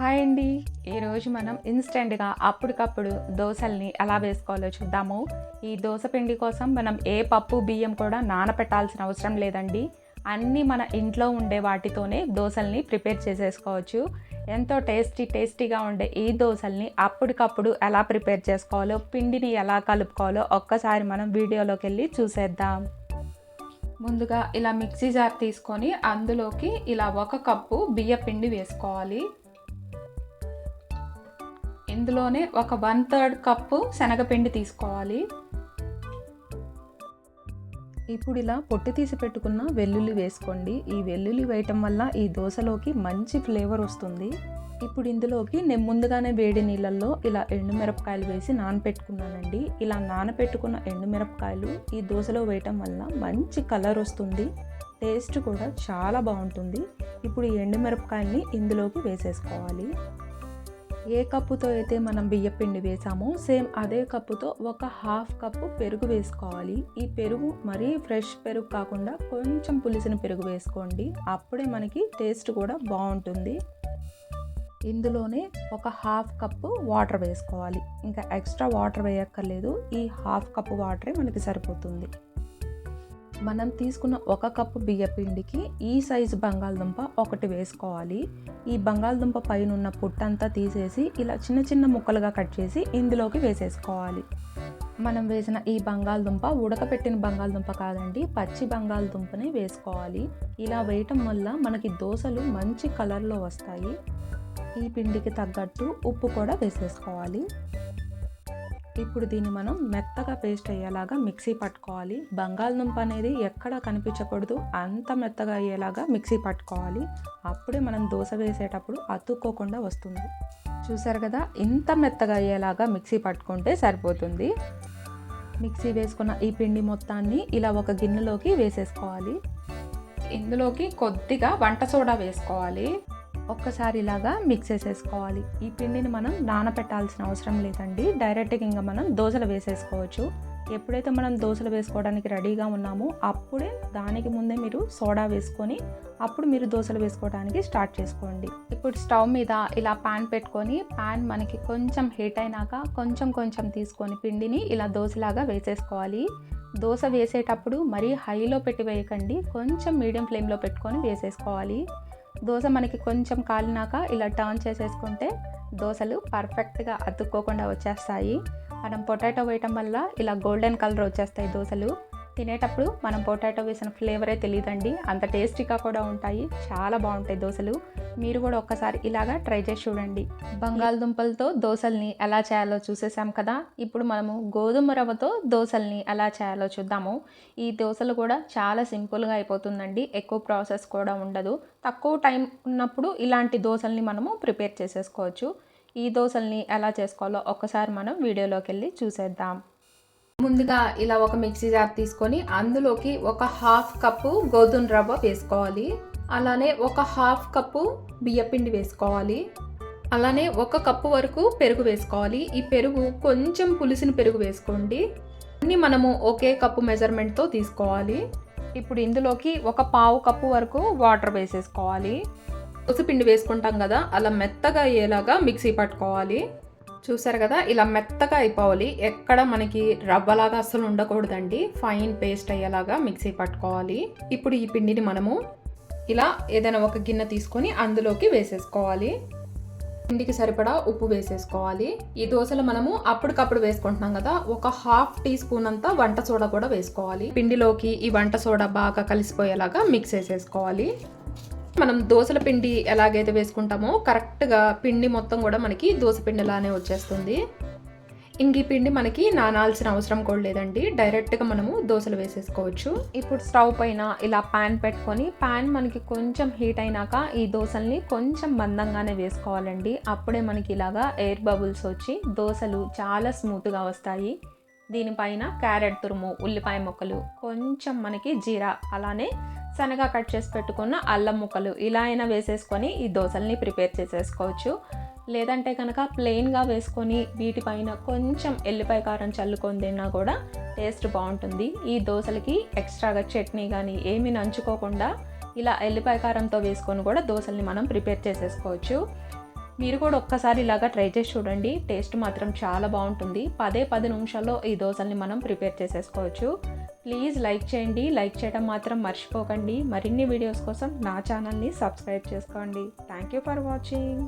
Hi అండి. ఈరోజు మనం ఇన్స్టెంట్గా అప్పటికప్పుడు దోశల్ని ఎలా వేసుకోవాలో చూద్దాము. ఈ దోశ పిండి కోసం మనం ఏ పప్పు బియ్యం కూడా నానపెట్టాల్సిన అవసరం లేదండి. అన్నీ మన ఇంట్లో ఉండే వాటితోనే దోశల్ని ప్రిపేర్ చేసేసుకోవచ్చు. ఎంతో టేస్టీ టేస్టీగా ఉండే ఈ దోశల్ని అప్పటికప్పుడు ఎలా ప్రిపేర్ చేసుకోవాలో పిండిని ఎలా కలుపుకోవాలో ఒక్కసారి మనం వీడియోలోకి వెళ్ళి చూసేద్దాం. ముందుగా ఇలా మిక్సీ జార్ తీసుకొని అందులోకి ఇలా ఒక కప్పు బియ్య పిండి వేసుకోవాలి. ఇందులోనే ఒక వన్ థర్డ్ కప్పు శనగపిండి తీసుకోవాలి. ఇప్పుడు ఇలా పొట్టి తీసి పెట్టుకున్న వెల్లుల్లి వేసుకోండి. ఈ వెల్లుల్లి వేయటం వల్ల ఈ దోశలోకి మంచి ఫ్లేవర్ వస్తుంది. ఇప్పుడు ఇందులోకి నేను ముందుగానే వేడి నీళ్ళల్లో ఇలా ఎండుమిరపకాయలు వేసి నానపెట్టుకున్నానండి. ఇలా నానపెట్టుకున్న ఎండుమిరపకాయలు ఈ దోశలో వేయటం వల్ల మంచి కలర్ వస్తుంది. టేస్ట్ కూడా చాలా బాగుంటుంది. ఇప్పుడు ఈ ఎండుమిరపకాయల్ని ఇందులోకి వేసేసుకోవాలి. ఏ కప్పుతో అయితే మనం బియ్యపిండి వేసామో సేమ్ అదే కప్పుతో ఒక హాఫ్ కప్పు పెరుగు వేసుకోవాలి. ఈ పెరుగు మరీ ఫ్రెష్ పెరుగు కాకుండా కొంచెం పులిసిన పెరుగు వేసుకోండి. అప్పుడే మనకి టేస్ట్ కూడా బాగుంటుంది. ఇందులోనే ఒక హాఫ్ కప్పు వాటర్ వేసుకోవాలి. ఇంకా ఎక్స్ట్రా వాటర్ వేయక్కర్లేదు. ఈ హాఫ్ కప్పు వాటరే మనకి సరిపోతుంది. మనం తీసుకున్న ఒక కప్పు బియ్యపిండికి ఈ సైజు బంగాళదుంప ఒకటి వేసుకోవాలి. ఈ బంగాళదుంప పైన ఉన్న పుట్టంతా తీసేసి ఇలా చిన్న చిన్న ముక్కలుగా కట్ చేసి ఇందులోకి వేసేసుకోవాలి. మనం వేసిన ఈ బంగాళదుంప ఉడకపెట్టిన బంగాళదుంప కాదండి పచ్చి బంగాళదుంపని వేసుకోవాలి. ఇలా వేయటం వల్ల మనకి దోశలు మంచి కలర్లో వస్తాయి. ఈ పిండికి తగ్గట్టు ఉప్పు కూడా వేసేసుకోవాలి. ఇప్పుడు దీన్ని మనం మెత్తగా పేస్ట్ అయ్యేలాగా మిక్సీ పట్టుకోవాలి. బంగాళదుంప అనేది ఎక్కడ కనిపించకూడదు. అంత మెత్తగా అయ్యేలాగా మిక్సీ పట్టుకోవాలి. అప్పుడే మనం దోశ వేసేటప్పుడు అతుక్కోకుండా వస్తుంది. చూసారు కదా? ఇంత మెత్తగా అయ్యేలాగా మిక్సీ పట్టుకుంటే సరిపోతుంది. మిక్సీ వేసుకున్న ఈ పిండి మొత్తాన్ని ఇలా ఒక గిన్నెలోకి వేసేసుకోవాలి. ఇందులోకి కొద్దిగా వంట సోడా వేసుకోవాలి. ఒక్కసారి ఇలాగా మిక్స్ చేసేసుకోవాలి. ఈ పిండిని మనం నానపెట్టాల్సిన అవసరం లేదండి. డైరెక్ట్గా ఇంకా మనం దోశలు వేసేసుకోవచ్చు. ఎప్పుడైతే మనం దోశలు వేసుకోవడానికి రెడీగా ఉన్నామో అప్పుడే దానికి ముందే మీరు సోడా వేసుకొని అప్పుడు మీరు దోశలు వేసుకోవడానికి స్టార్ట్ చేసుకోండి. ఇప్పుడు స్టవ్ మీద ఇలా పాన్ పెట్టుకొని పాన్ మనకి కొంచెం హీట్ అయినాక కొంచెం కొంచెం తీసుకొని పిండిని ఇలా దోశలాగా వేసేసుకోవాలి. దోశ వేసేటప్పుడు మరీ హైలో పెట్టి వేయకండి. కొంచెం మీడియం ఫ్లేమ్లో పెట్టుకొని వేసేసుకోవాలి. దోశ మనకి కొంచెం కాలినాక ఇలా టర్న్ చేసేసుకుంటే దోశలు పర్ఫెక్ట్గా అతుక్కోకుండా వచ్చేస్తాయి. మనం పొటాటో వేయటం వల్ల ఇలా గోల్డెన్ కలర్ వచ్చేస్తాయి దోశలు. తినేటప్పుడు మనం పొటాటో వేసిన ఫ్లేవరే తెలియదండి. అంత టేస్టీగా కూడా ఉంటాయి. చాలా బాగుంటాయి దోశలు. మీరు కూడా ఒక్కసారి ఇలాగా ట్రై చేసి చూడండి. బంగాళదుంపలతో దోశల్ని ఎలా చేయాలో చూసేసాం కదా. ఇప్పుడు మనము గోధుమ రవ్వతో దోశల్ని ఎలా చేయాలో చూద్దాము. ఈ దోశలు కూడా చాలా సింపుల్గా అయిపోతుందండి. ఎక్కువ ప్రాసెస్ కూడా ఉండదు. తక్కువ టైం ఉన్నప్పుడు ఇలాంటి దోశల్ని మనము ప్రిపేర్ చేసేసుకోవచ్చు. ఈ దోశల్ని ఎలా చేసుకోవాలో ఒక్కసారి మనం వీడియోలోకి వెళ్ళి చూసేద్దాం. ముందుగా ఇలా ఒక మిక్సీ జార్ తీసుకొని అందులోకి ఒక హాఫ్ కప్పు గోధుమ రవ్వ వేసుకోవాలి. అలానే ఒక హాఫ్ కప్పు బియ్యపిండి వేసుకోవాలి. అలానే ఒక కప్పు వరకు పెరుగు వేసుకోవాలి. ఈ పెరుగు కొంచెం పులిసిన పెరుగు వేసుకోండి. అన్ని మనము ఒకే కప్పు మెజర్మెంట్తో తీసుకోవాలి. ఇప్పుడు ఇందులోకి ఒక పావు కప్పు వరకు వాటర్ వేసేసుకోవాలి. పిండి వేసుకుంటాం కదా అలా మెత్తగా అయ్యేలాగా మిక్సీ పట్టుకోవాలి. చూసారు కదా ఇలా మెత్తగా అయిపోవాలి. ఎక్కడ మనకి రవ్వలాగా అస్సలు ఉండకూడదండి. ఫైన్ పేస్ట్ అయ్యేలాగా మిక్సీ పట్టుకోవాలి. ఇప్పుడు ఈ పిండిని మనము ఇలా ఏదైనా ఒక గిన్నె తీసుకొని అందులోకి వేసేసుకోవాలి. పిండికి సరిపడా ఉప్పు వేసేసుకోవాలి. ఈ దోశలు మనము అప్పటికప్పుడు వేసుకుంటున్నాం కదా ఒక హాఫ్ టీ స్పూన్ అంతా వంట సోడా కూడా వేసుకోవాలి. పిండిలోకి ఈ వంట సోడా బాగా కలిసిపోయేలాగా మిక్స్ చేసేసుకోవాలి. మనం దోశల పిండి ఎలాగైతే వేసుకుంటామో కరెక్ట్గా పిండి మొత్తం కూడా మనకి దోశ పిండిలానే వచ్చేస్తుంది. ఇంగి పిండి మనకి నానాల్సిన అవసరం కూడా లేదండి. డైరెక్ట్గా మనము దోశలు వేసేసుకోవచ్చు. ఇప్పుడు స్టవ్ పైన ఇలా పాన్ పెట్టుకొని పాన్ మనకి కొంచెం హీట్ అయినాక ఈ దోశల్ని కొంచెం మందంగానే వేసుకోవాలండి. అప్పుడే మనకి ఇలాగా ఎయిర్ బబుల్స్ వచ్చి దోశలు చాలా స్మూత్గా వస్తాయి. దీనిపైన క్యారెట్ తురుము ఉల్లిపాయ ముక్కలు కొంచెం మనకి జీరా అలానే సన్నగా కట్ చేసి పెట్టుకున్న అల్లం ముక్కలు ఇలా అయినా వేసేసుకొని ఈ దోశల్ని ప్రిపేర్ చేసేసుకోవచ్చు. లేదంటే కనుక ప్లెయిన్గా వేసుకొని వీటిపైన కొంచెం ఎల్లిపాయ కారం చల్లుకొని తిన్నా కూడా టేస్ట్ బాగుంటుంది. ఈ దోశలకి ఎక్స్ట్రాగా చట్నీ కానీ ఏమీ నంచుకోకుండా ఇలా ఎల్లిపాయ కారంతో వేసుకొని కూడా దోశల్ని మనం ప్రిపేర్ చేసేసుకోవచ్చు. మీరు కూడా ఒక్కసారి ఇలాగా ట్రై చేసి చూడండి. టేస్ట్ మాత్రం చాలా బాగుంటుంది. పదే పది నిమిషాల్లో ఈ దోశల్ని మనం ప్రిపేర్ చేసేసుకోవచ్చు. ప్లీజ్ లైక్ చేయండి. లైక్ చేయడం మాత్రం మర్చిపోకండి. మరిన్ని వీడియోస్ కోసం నా ఛానల్ని సబ్స్క్రైబ్ చేసుకోండి. Thank you for watching